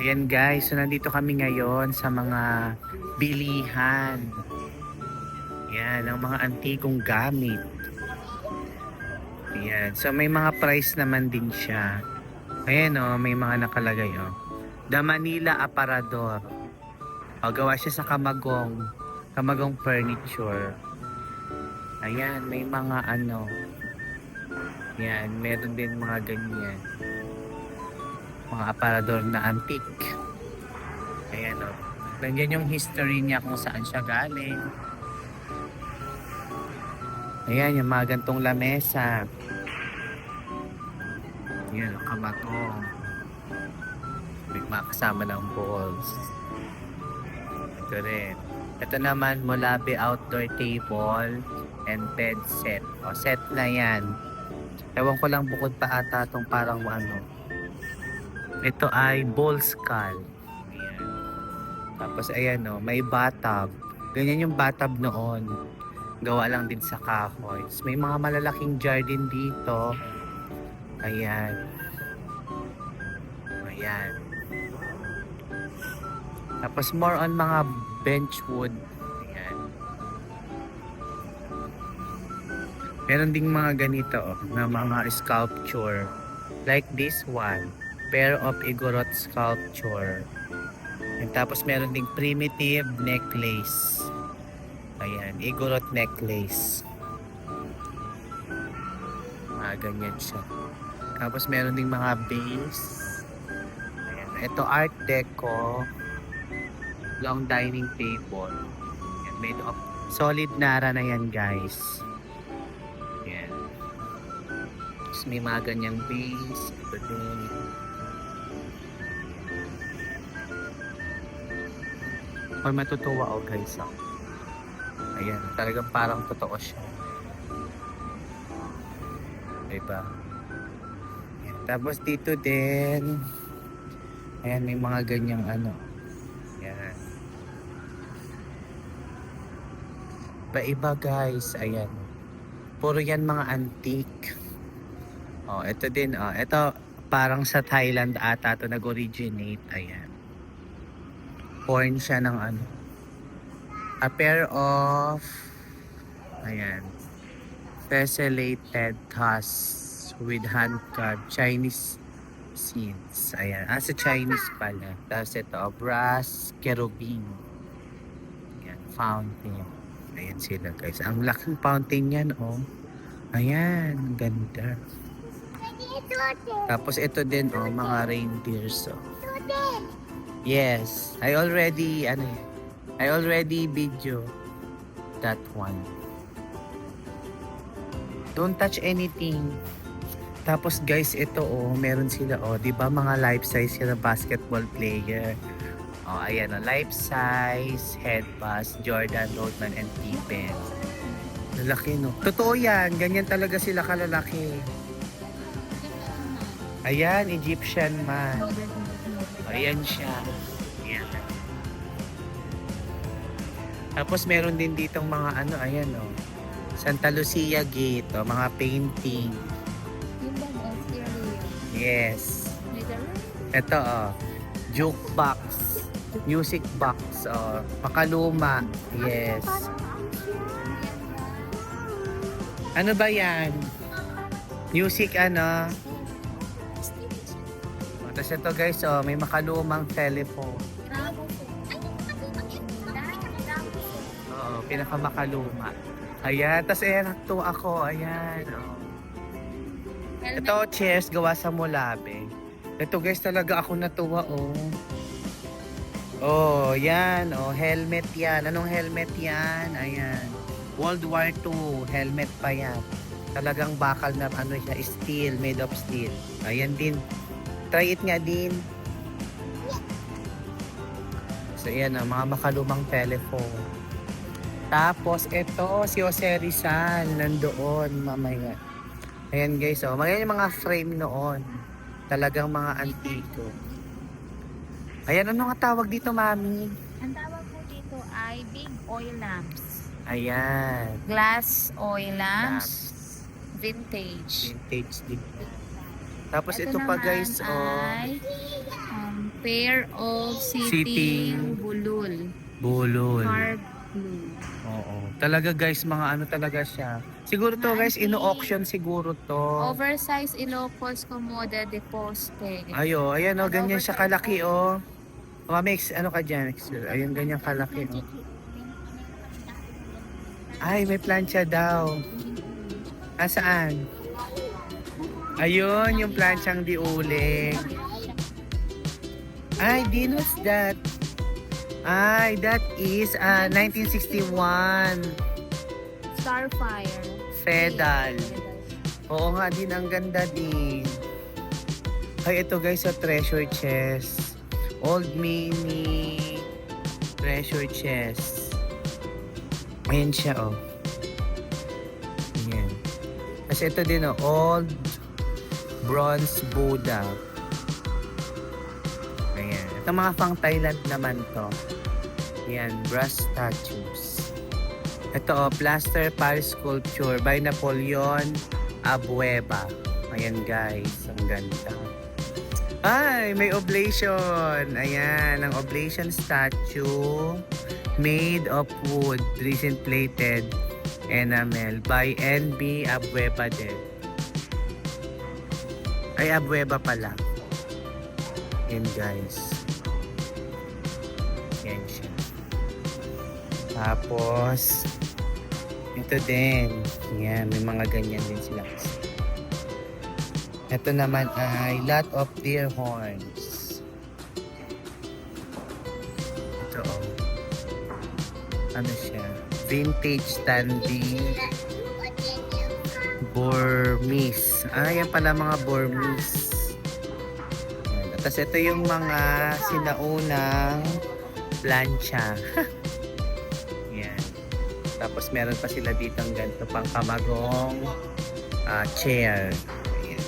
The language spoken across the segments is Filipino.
Ayan guys, so nandito kami ngayon sa mga bilihan. Ayan, ang mga antikong gamit. Ayan, so may mga price naman din siya. Ayan o, may mga nakalagay o. The Manila Aparador. O, gawa siya sa Kamagong. Kamagong Furniture. Ayan, may mga ano. Ayan, meron din mga ganyan mga aparador na antique. Ayan o. Nandiyan yung history niya kung saan siya galing. Ayan, yung mga gantong lamesa. Ayan, kamatong. May mga kasama ng balls. Ito rin. Ito naman, Molabe Outdoor Table and Bed Set. O, set na yan. Ewan ko lang bukod pa ata itong parang ano, ito ay bull skull. Tapos ayan o, may bathtub. Ganyan yung bathtub noon. Gawa lang din sa kahoy. May mga malalaking jar din dito. Ayan. Ayan. Tapos more on mga bench wood. Ayan. Meron ding mga ganito oh, na mga sculpture. Like this one pair of Igorot sculpture. And tapos meron ding primitive necklace. Ayan, Igorot necklace. Mga ganyan siya. Tapos meron ding mga base. Ayan, ito art deco. Long dining table. Ayan, made of solid nara na yan guys. Ayan. Tapos may mga ganyang base. Ito din. Or matutuwa ako guys. ah. Ayan, talagang parang totoo siya. Diba? Ayan, tapos dito din, ayan, may mga ganyang ano. Ayan. Iba-iba guys, ayan. Puro yan mga antique. Oh, ito din, oh. Ito, parang sa Thailand ata to nag-originate. Ayan porn siya ng ano. A pair of ayan tessellated tusks with hand-carved Chinese scenes. Ayan. Ah, sa Chinese pala. Tapos ito, brass cherubim. Ayan, fountain. Ayan sila guys. Ang laking fountain yan, oh. Ayan, ganda. Tapos ito din, oh, mga reindeers, oh. Yes, I already ano eh, I already video that one. Don't touch anything. Tapos guys, ito oh, meron sila oh, 'di ba mga life size sila basketball player. Oh, ayan oh, life size, head pass, Jordan, Rodman and Pippen. Lalaki no. Totoo 'yan, ganyan talaga sila kalalaki. Ayan, Egyptian man. Ayan siya. Ayan. Tapos meron din ditong mga ano, ayan oh. Santa Lucia Gate, oh, mga painting. Stereo. Yes. Ito oh. Jukebox. Music box. Oh. Makaluma. Yes. Ano ba yan? Music ano? Tapos ito guys, oh, may makalumang telephone. Oo, pinakamakaluma. Ayan, tapos ayan, nakto ako. Ayan, oh. Ito, chairs gawa sa Molabe. Ito guys, talaga ako natuwa, oh. Oh, yan, oh, helmet yan. Anong helmet yan? Ayan. World War II, helmet pa yan. Talagang bakal na ano siya, steel, made of steel. Ayan din. Try it nga din. So, yan, oh, mga makalumang telephone. Tapos, ito, si Jose Rizal, nandoon, mamaya. Ayan guys, oh. Mga yung mga frame noon. Talagang mga antiko. Ayan, ano nga tawag dito, mami? Ang tawag po dito ay big oil lamps. Ayan. Glass oil lamps. Vintage. Vintage din. Tapos ito, Ito pa guys, oh. ay um, pair of Sitting. sitting bulul. Bulol. Carb blue. Oo. Talaga guys, mga ano talaga siya. Siguro to guys, ino-auction siguro to. Oversized Ilocos Comoda de Poste. Ayo, ayan o, ganyan siya kalaki o. Oh. mix, ano ka dyan? Ayun, ganyan kalaki o. Ay, may plancha daw. Asaan? Ayun, yung planchang diuling. Ay, dinos that. Ay, that is ah, 1961. Starfire. Fedal. Oo nga din, ang ganda din. Ay, ito guys, sa treasure chest. Old mini treasure chest. Ayan siya, oh. Ayan. Kasi ito din, oh, old bronze Buddha. Ayan. Ito mga pang Thailand naman to. Ayan, brass statues. Ito, oh, plaster Paris sculpture by Napoleon Abueva. Ayan guys, ang ganda. Ay, may oblation. Ayan, ang oblation statue made of wood, recent plated enamel by NB Abueva din. Ay, Abueva pala. Yan guys. Yan siya. Tapos, ito din. Yan, may mga ganyan din sila. Ito naman ay lot of deer horns. Ito oh. Ano siya? Vintage standing Burmese. Ah, yan pala mga Burmese. Tapos ito yung mga sinaunang plancha. yan. Tapos meron pa sila dito ng ganito pang kamagong ah, chair. Ayan.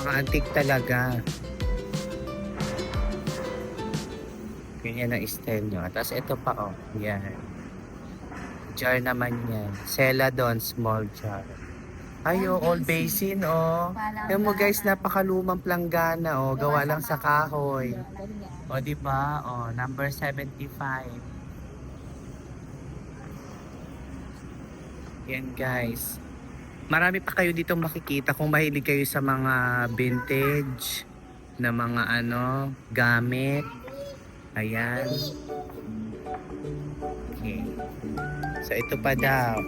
Mga antique talaga. Ganyan ang style nyo. Tapos ito pa oh. Yan. Jar naman yan. Celadon small jar. Ay, oh, old basin, oh. Alam mo guys, napakalumang planggana, oh. Gawa lang sa kahoy. O, di ba? O, number 75. Yan, guys. Marami pa kayo dito makikita kung mahilig kayo sa mga vintage na mga ano, gamit. Ayan. So, ito pa daw.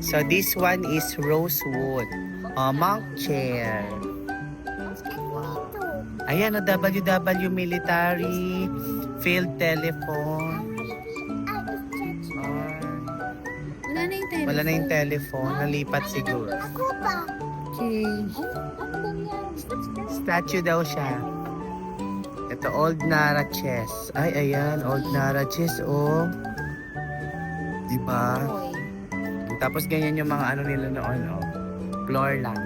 So, this one is rosewood. O, monk chair. Ayan, o, WW Military Field Telephone. Wala na yung telephone. wala na yung telephone. Nalipat siguro. Okay. Statue daw siya. Ito, Old Nara Chess. Ay, ayan. Old Nara Chess, oh. Oy. Tapos ganyan yung mga ano nila noon, oh. Floor lang.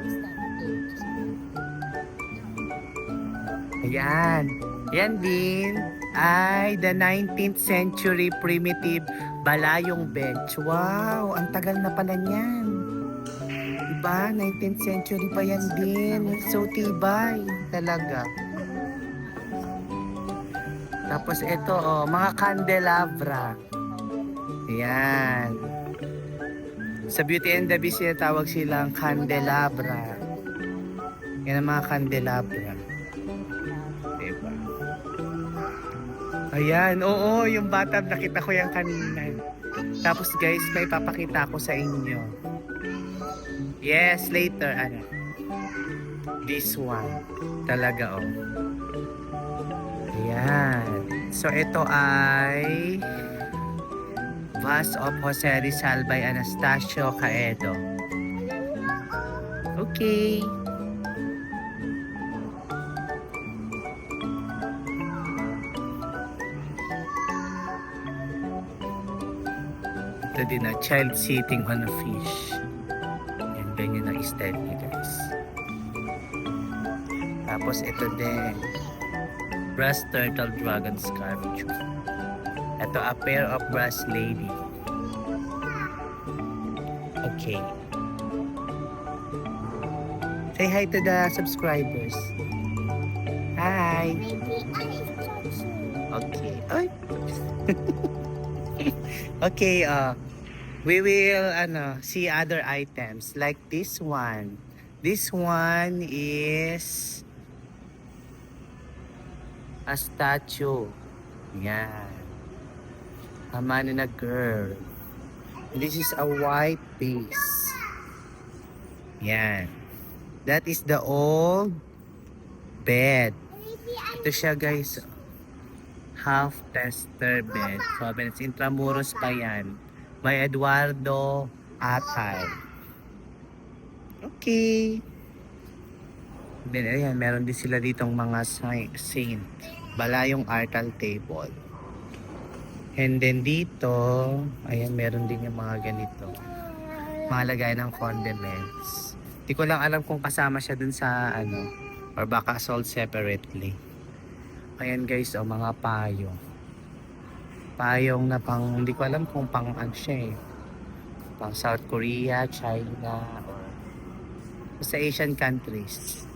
Ayan. Yan din ay the 19th century primitive balayong bench. Wow, ang tagal na pala niyan. Diba? 19th century pa yan din. So tibay talaga. Tapos ito, oh, mga candelabra. Ayan. Sa Beauty and the Beast, tawag silang candelabra. Yan ang mga candelabra. Diba? Ayan, oo, yung bata, nakita ko yan kanina. Tapos guys, may papakita ko sa inyo. Yes, later, ano. This one. Talaga, oh. Ayan. So, ito ay Vase of Jose Rizal by Anastasio Caedo. Okay. Ito din na child sitting on a fish. Yan, ganyan ang style niya guys. Tapos ito din. Brass turtle dragon sculpture. Ito, a pair of brass lady. Okay. Say hi to the subscribers. Hi. Okay. Ay. okay, uh, we will ano, see other items like this one. This one is a statue. Yan. A man and a girl. This is a white base. Yan. That is the old bed. Ito siya guys. Half tester bed. It's Intramuros pa yan. May Eduardo Atay. Okay. Then, ayan, meron din sila ditong mga saint. Balayong artal table. And then dito, ayan, meron din yung mga ganito. Mga lagay ng condiments. Di ko lang alam kung kasama siya dun sa ano, or baka sold separately. Ayan guys, oh, mga payo. Payong na pang, hindi ko alam kung pang ano siya eh. Pang South Korea, China, or sa Asian countries.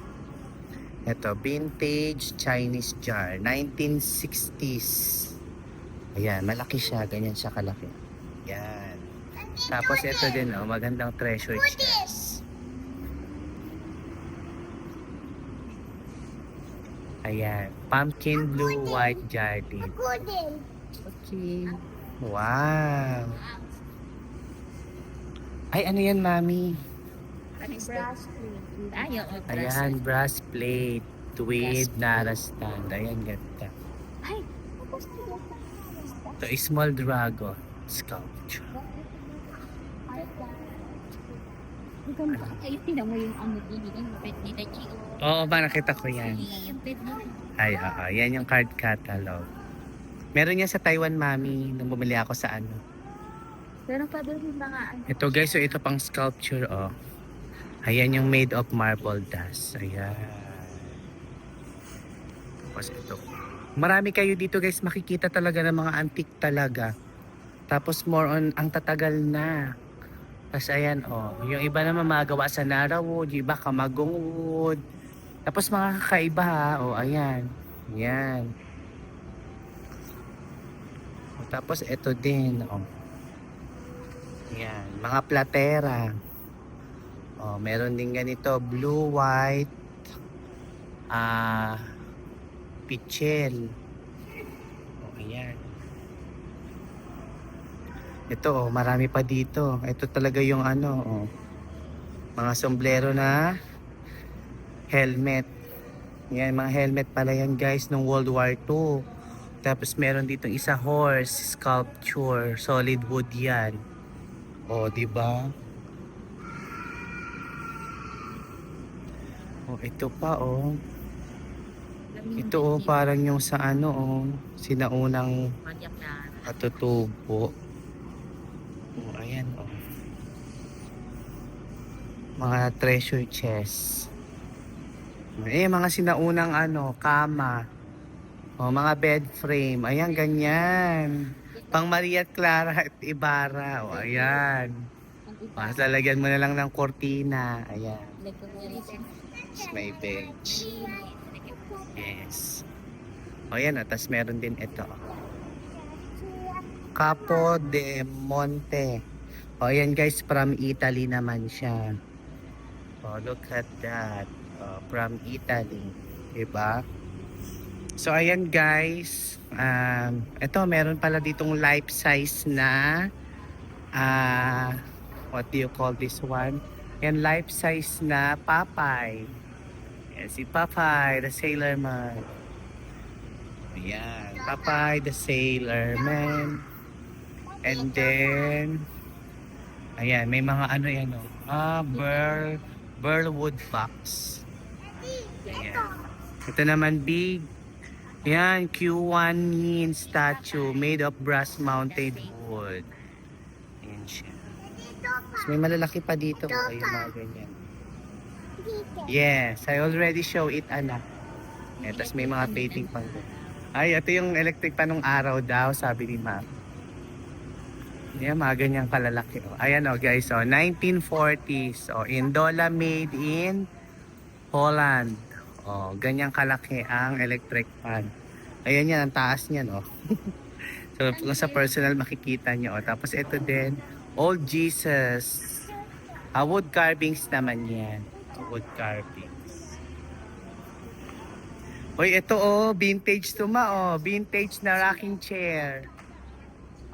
Ito, vintage Chinese jar, 1960s. Ayan, malaki siya, ganyan siya kalaki. Yan. Tapos ito din, oh, magandang treasure chest. Ayan, pumpkin blue white jar din. Okay. Wow. Ay, ano yan, mami? Brass plate. Brass. Ayan, brass plate with Nara stand. Ayan, ganda. Ay, Ito, small dragon sculpture. Ay, tinan mo yung ano din, yung pet ni Tachi. Oo ba, nakita ko yan. Mo. Ay, oo. Yan yung card catalog. Meron yan sa Taiwan, mami, nung bumili ako sa ano. Pero pa doon yung mga ano. Ito guys, so ito pang sculpture, oh. Ayan yung made of marble dust. Ayan. Tapos ito. Marami kayo dito guys, makikita talaga ng mga antique talaga. Tapos more on, ang tatagal na. Tapos ayan, oh. Yung iba naman magawa sa Nara wood, yung iba kamagong. Tapos mga kakaiba ha, oh, ayan. Ayan. Tapos ito din, oh. Yan, mga platera. Oh, meron din ganito, blue, white, ah, pichel. Oh, ayan. Ito, oh, marami pa dito. Ito talaga yung ano, oh. Mga sombrero na helmet. Yan, mga helmet pala yan guys nung World War II. Tapos meron dito isa horse sculpture, solid wood yan. Oh, di ba? Oh, ito pa oh. Ito oh, parang yung sa ano oh, sinaunang katutubo. Oh, ayan oh. Mga treasure chest. Eh, mga sinaunang ano, kama. Oh, mga bed frame. Ayan, ganyan. Pang Maria Clara at Ibarra. O, ayan. Mas lalagyan mo na lang ng kortina. Ayan. Tapos may bench. Yes. O, ayan. O, tapos meron din ito. Capo de Monte. O, ayan guys. From Italy naman siya. O, look at that. O, from Italy. Diba? So, ayan guys. Um, ito, meron pala ditong life size na ah what do you call this one? Yan, life size na Popeye. Yan, si Popeye, the Sailor Man. Ayan, Popeye, the Sailor Man. And then, ayan, may mga ano yan, oh. Ah, Burl, Burlwood box. Ayan. Ito naman, big yan, Q1 Yin statue made of brass mounted wood. Yan siya. Tapos may malalaki pa dito. Oh, yung mga ganyan. Yes, I already show it, anak. Eh, tapos may mga painting pang Ay, ito yung electric pa nung araw daw, sabi ni ma'am. Yan, mga ganyan kalalaki. Oh. Ayan oh, guys, oh, 1940s. Oh, Indola made in Holland. Oh, ganyan kalaki ang electric fan. Ayan yan, ang taas niyan, oh. so, kung sa personal makikita niyo, oh. Tapos ito din, Old Jesus. Ah, wood carvings naman yan. Wood carvings. Uy, ito oh, vintage to ma, oh. Vintage na rocking chair.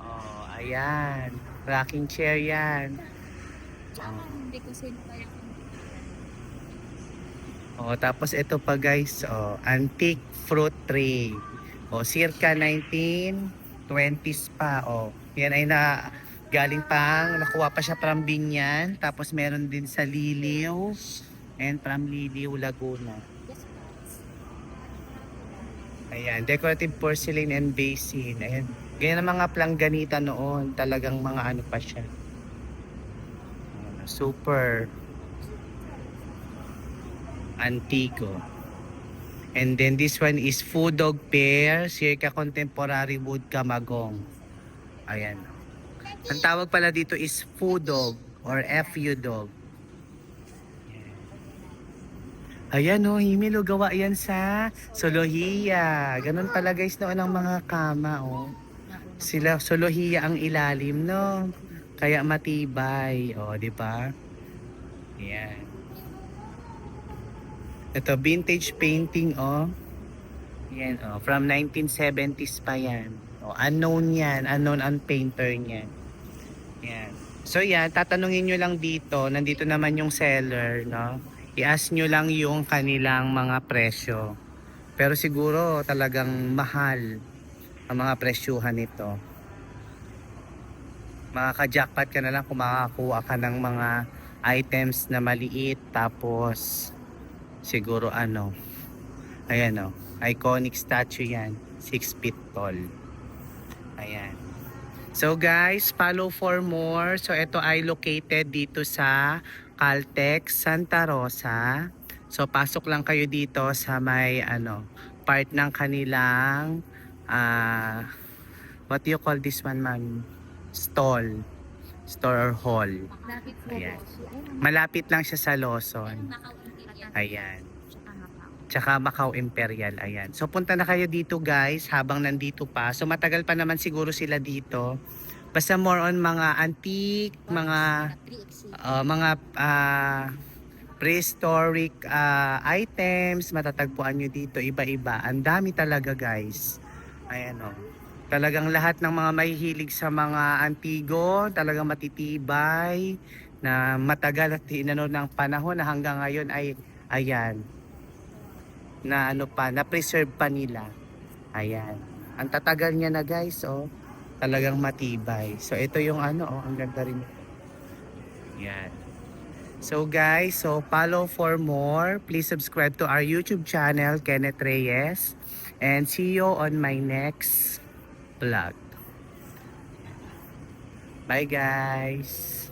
Oh, ayan. Rocking chair yan. Hindi ko sino kaya Oh, tapos ito pa guys, oh, antique fruit tray. Oh, circa 1920s pa, oh. Yan ay na galing pang nakuha pa siya from Binyan, tapos meron din sa Liliw and from Liliw Laguna. Ayan, decorative porcelain and basin. Ayan. Ganyan ang mga plangganita noon. Talagang mga ano pa siya. Super antico. And then this one is Food Dog Pear, circa contemporary wood kamagong. Ayan. Ang tawag pala dito is Food Dog or FU Dog. Ayan o, oh, himilo gawa yan sa Solohiya. Ganun pala guys noon ang mga kama oh. Sila Solohiya ang ilalim no. Kaya matibay, oh, di ba? Yan. Ito, vintage painting, oh. Yan, oh. From 1970s pa yan. Oh, unknown yan. Unknown ang painter niyan. Yan. So, yan. Tatanungin nyo lang dito. Nandito naman yung seller, no? I-ask nyo lang yung kanilang mga presyo. Pero siguro talagang mahal ang mga presyuhan nito. Makaka-jackpot ka na lang kung makakakuha ka ng mga items na maliit. Tapos siguro ano? Ayan o iconic statue yan. 6 feet tall. Ayan. So guys follow for more. So ito ay located dito sa Caltex Santa Rosa so pasok lang kayo dito sa may ano part ng kanilang ah what do you call this one ma'am stall store or hall. Ayan. malapit lang siya sa Lawson Ayan. Tsaka Macau Imperial, ayan. So punta na kayo dito guys habang nandito pa. So matagal pa naman siguro sila dito. Basta more on mga antique, mga uh, mga ah, prehistoric ah, items, matatagpuan nyo dito iba-iba. Ang dami talaga guys. Ayan o. Talagang lahat ng mga mahihilig sa mga antigo, talagang matitibay, na matagal at inano ng panahon na hanggang ngayon ay ayan na ano pa na preserve pa nila ayan ang tatagal niya na guys oh talagang matibay. So ito yung ano oh ang ganda rin. Yan. So guys so follow for more. Please subscribe to our youtube channel Kenneth Reyes. And see you on my next vlog. Bye guys